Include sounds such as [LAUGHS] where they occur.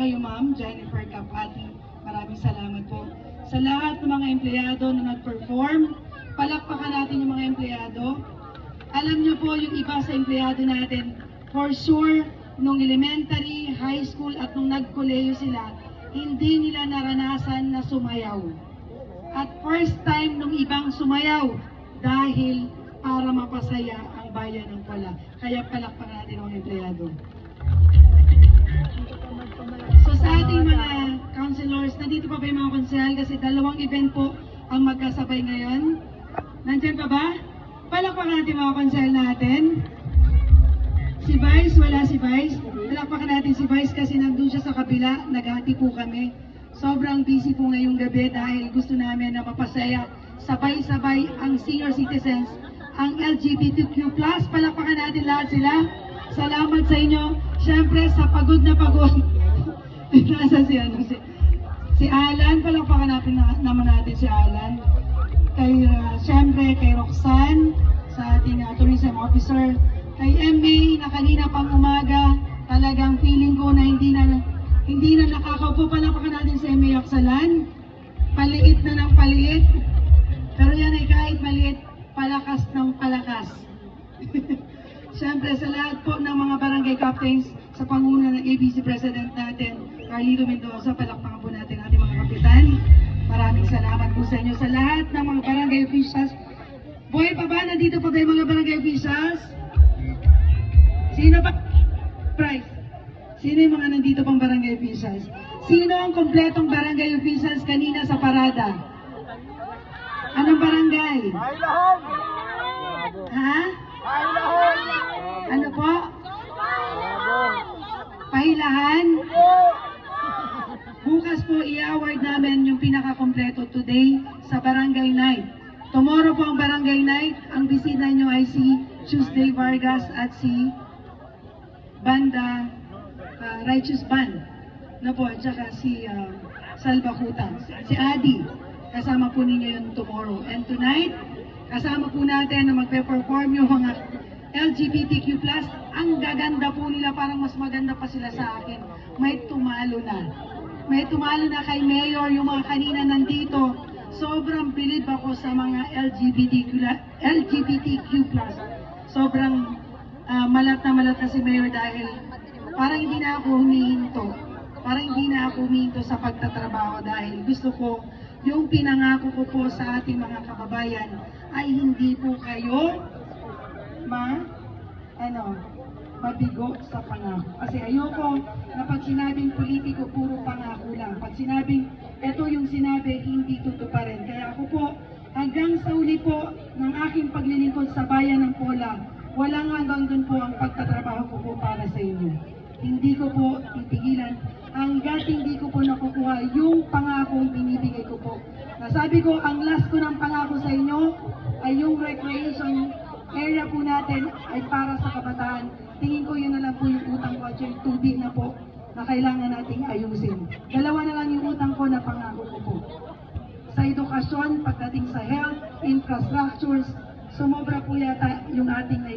kayo, Ma'am Jennifer Kapati. Maraming salamat po. Sa lahat ng mga empleyado na nag-perform, palakpakan natin yung mga empleyado. Alam niyo po yung iba sa empleyado natin, for sure, nung elementary, high school at nung nag-koleyo sila, hindi nila naranasan na sumayaw. At first time nung ibang sumayaw dahil para mapasaya ang bayan ng Pala. Kaya palakpakan natin ang empleyado. So sa ating mga councilors, nandito pa ba yung mga konsehal? Kasi dalawang event po ang magkasabay ngayon. Nandiyan pa ba? Palakpakan natin mga konsehal natin. Si Vice, wala si Vice. Palakpakan natin si Vice kasi nandun siya sa kabila. Naghati po kami. Sobrang busy po ngayong gabi dahil gusto namin na mapasaya sabay-sabay ang senior citizens, ang LGBTQ+. Palakpakan natin lahat sila. Salamat sa inyo. Siyempre, sa pagod na pagod. [LAUGHS] Nasa si, ano, si, si Alan. Palakpakan natin na, naman natin si Alan. Kay, uh, siyempre, kay Roxanne, sa ating uh, tourism officer. Kay MA, na kanina pang umaga, talagang feeling ko na hindi na hindi na nakakaupo. Palakpakan natin si MA Oxalan. Paliit na ng paliit. Pero yan ay kahit maliit, palakas ng palakas. [LAUGHS] Siyempre sa lahat po ng mga barangay captains sa panguna ng ABC President natin, Carlito Mendoza, palakpakan po natin ating mga kapitan. Maraming salamat po sa inyo sa lahat ng mga barangay officials. Boy pa ba? Nandito pa ba yung mga barangay officials? Sino ba? Price. Sino yung mga nandito pang barangay officials? Sino ang kompletong barangay officials kanina sa parada? Anong barangay? Ha? Ano po? Pahilahan? Bukas po i-award namin yung pinaka-kompleto today sa Barangay Night. Tomorrow po ang Barangay Night. Ang bisita nyo ay si Tuesday Vargas at si Banda uh, Righteous Band. Na po, at saka si uh, Salva Kuta. Si Adi. Kasama po ninyo yun tomorrow. And tonight, kasama po natin na magpe-perform yung LGBTQ+. Ang gaganda po nila, parang mas maganda pa sila sa akin. May tumalo na. May tumalo na kay Mayor, yung mga kanina nandito. Sobrang bilib ako sa mga LGBTQ, LGBTQ+. Sobrang ah, malat na malat na si Mayor dahil parang hindi na ako humihinto. Parang hindi na ako humihinto sa pagtatrabaho dahil gusto ko yung pinangako ko po sa ating mga kababayan ay hindi po kayo ma ano mabigo sa pangako. Kasi ayoko na pag sinabing politiko, puro pangako lang. Pag sinabing, ito yung sinabi, hindi tutuparin. Kaya ako po, hanggang sa uli po ng aking paglilingkod sa bayan ng Pola, walang hanggang dun po ang pagtatrabaho ko po para sa inyo. Hindi ko po titigilan hanggat hindi ko po nakukuha yung pangako binibigay ko po. Nasabi ko, ang last ko ng pangako sa inyo ay yung recreation area po natin ay para sa kabataan. Tingin ko yun na lang po yung utang ko at yung tubig na po na kailangan nating ayusin. Dalawa na lang yung utang ko na pangako ko po. Sa edukasyon, pagdating sa health, infrastructures, sumobra po yata yung ating naipa